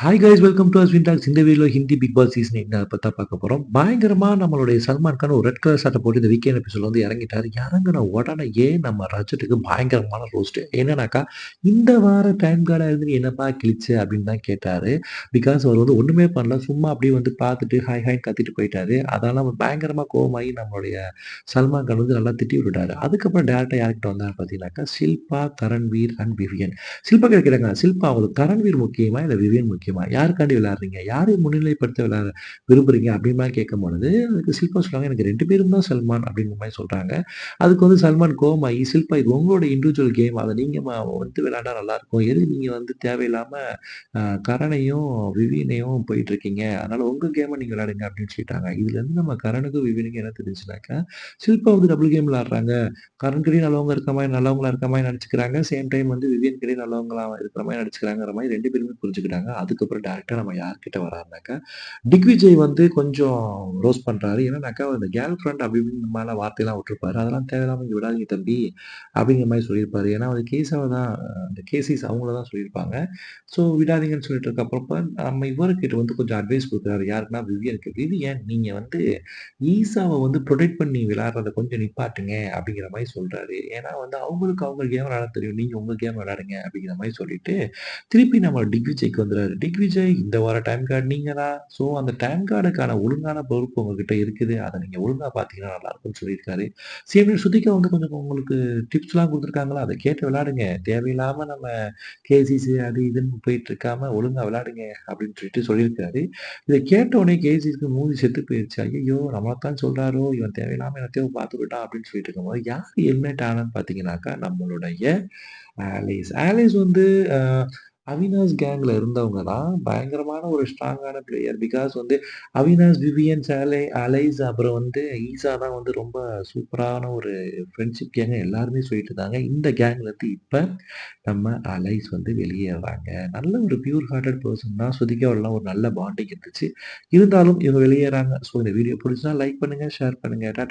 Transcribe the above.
Hi guys welcome to Ashwin talks இந்த வீடியோவில் Hindi Bigg Boss season என்ன அதை பார்க்க போகிறோம் பயங்கரமாக நம்மளுடைய சல்மான் கான் ஒரு ரெட் கலர் சட்டை போட்டு இந்த வீக்கெண்ட் எபிசோட் வந்து இறங்கிட்டார். இறங்கின உடனே ஏன் நம்ம ரஜத்துக்கு பயங்கரமான ரோஸ்ட்டு என்னன்னாக்கா இந்த வார டைம் கார்டாக இருந்து என்னப்பா கிழிச்சு அப்படின்னு தான் கேட்டார். பிகாஸ் அவர் வந்து ஒன்றுமே பண்ணல. சும்மா அப்படியே வந்து பார்த்துட்டு ஹாய் ஹாய் கத்திட்டு போயிட்டாரு. அதெல்லாம் நம்ம பயங்கரமாக கோவமாகி நம்மளுடைய சல்மான் கான் வந்து நல்லா திட்டி விட்டுட்டாரு. அதுக்கப்புறம் டேரெக்டாக யார்கிட்ட வந்தார் பார்த்தீங்கன்னாக்கா ஷில்பா கரண்வீர் அண்ட் விவியன் ஷில்பா கேட்குறாங்க ஷில்பா அவங்களுக்கு கரண்வீர் முக்கியமா இல்லை விவியன் முக்கியம்? யாருக்காண்டி விளாட்றீங்க யாரை முன்னிலைப்படுத்த விளாட விரும்புறீங்க? அப்படின்னு கேட்கும் பொழுது அதுக்கு சில்பா சொல்றாங்க எனக்கு ரெண்டு பேரும் தான் சல்மான் அப்படிங்கிற மாதிரி சொல்றாங்க. அதுக்கு வந்து சல்மான் கோமாயி சில்பா இது உங்களோட இண்டிவிஜுவல் கேம் அதை நீங்க வந்து விளாண்டா நல்லா இருக்கும் எதுக்கு நீங்க வந்து தேவையில்லாம கரணையும் விவியனையும் போயிட்டு இருக்கீங்க அதனால உங்க கேமை நீங்க விளாடுங்க அப்படின்னு சொல்லிட்டாங்க. இதுல இருந்து நம்ம கரணுக்கும் விவியனுக்கும் என்ன தெரிஞ்சுனாக்கா சில்பா வந்து டபுள் கேம் விளாட்றாங்க கரண் கிட்டே நல்லவங்க இருக்க மாதிரி நல்லவங்களா இருக்க மாதிரி நடிச்சுக்கிறாங்க. சேம் டைம் வந்து விவியன் கிட்டே நல்லவங்களா இருக்கிற மாதிரி நடிச்சுக்கிறாங்கிற மாதிரி ரெண்டு பேருமே புரிஞ்சுக்கிட்டாங்க. அதுக்கப்புறம் டேரெக்டாக நம்ம யார்கிட்ட வராருனாக்கா டிக்விஜய் வந்து கொஞ்சம் ரோஸ் பண்ணுறாரு ஏன்னாக்கா இந்த கேர்ள் ஃப்ரெண்ட் அப்படி இப்படின்னு மேலே வார்த்தையெல்லாம் விட்டுருப்பாரு. அதெல்லாம் தேவையில்லாம இங்கே விடாதீங்க தம்பி அப்படிங்கிற மாதிரி சொல்லியிருப்பாரு. ஏன்னா வந்து கேசாவை தான் அந்த கேசிஸ் அவங்கள தான் சொல்லியிருப்பாங்க. ஸோ விடாதீங்கன்னு சொல்லிட்டு இருக்கப்பறப்ப நம்ம இவர்கிட்ட வந்து கொஞ்சம் அட்வைஸ் கொடுக்குறாரு. யாருக்குன்னா விவியனுக்கு. விவியன் நீங்கள் வந்து ஈசாவை வந்து ப்ரொடெக்ட் பண்ணி விளையாடுறத கொஞ்சம் நிப்பாட்டுங்க அப்படிங்கிற மாதிரி சொல்கிறாரு ஏன்னா வந்து அவங்களுக்கு அவங்க கேம் விளையாட தெரியும். நீங்கள் உங்கள் கேம் விளையாடுங்க அப்படிங்கிற மாதிரி சொல்லிட்டு திருப்பி நம்ம டிக்விஜய்க்கு வந்துடுறாரு. திக்விஜய் இந்த வார டைம் கார்டு நீங்க தான் ஸோ அந்த டைம் கார்டுக்கான ஒழுங்கான பொறுப்பு உங்ககிட்ட இருக்குது. அதை நீங்க ஒழுங்கா பாத்தீங்கன்னா நல்லா இருக்கும்னு சொல்லியிருக்காரு. சேம் சுத்திகா வந்து கொஞ்சம் உங்களுக்கு டிப்ஸ்லாம் கொடுத்துருக்காங்களா? அதை கேட்டு விளையாடுங்க. தேவையில்லாம நம்ம கேசிசி அது இதுன்னு போயிட்டு இருக்காம ஒழுங்கா விளையாடுங்க அப்படின்னு சொல்லிட்டு சொல்லியிருக்காரு. இதை கேட்ட உடனே கேசிஸ்க்கு மூவி செத்து போயிருச்சு. ஐயோ நம்மளைத்தான் சொல்றாரோ? இவன் தேவையில்லாம என்னத்தையோ பார்த்துக்கிட்டான் அப்படின்னு சொல்லிட்டு இருக்கும்போது யார் ஹெல்மெட் ஆனான்னு பார்த்தீங்கன்னாக்கா நம்மளுடைய ஆலிஸ் ஆலிஸ் வந்து அவினாஷ் கேங்கில் இருந்தவங்க தான் பயங்கரமான ஒரு ஸ்ட்ராங்கான பிளேயர் பிகாஸ் வந்து அவினாஷ் விவியன் சாலை அலைஸ் அப்புறம் வந்து ஈசா தான் வந்து ரொம்ப சூப்பரான ஒரு ஃப்ரெண்ட்ஷிப் கேங்க எல்லாருமே சொல்லிட்டு இருந்தாங்க. இந்த கேங்ல இப்போ நம்ம அலைஸ் வந்து வெளியேறாங்க நல்ல ஒரு பியூர் ஹார்ட்டட் பர்சன் தான். சுதிகாவெல்லாம் ஒரு நல்ல பாண்டிங் இருந்துச்சு. இருந்தாலும் இவங்க வெளியேறாங்க. ஸோ இந்த வீடியோ பிடிச்சா லைக் பண்ணுங்கள் ஷேர் பண்ணுங்க. டாட்டா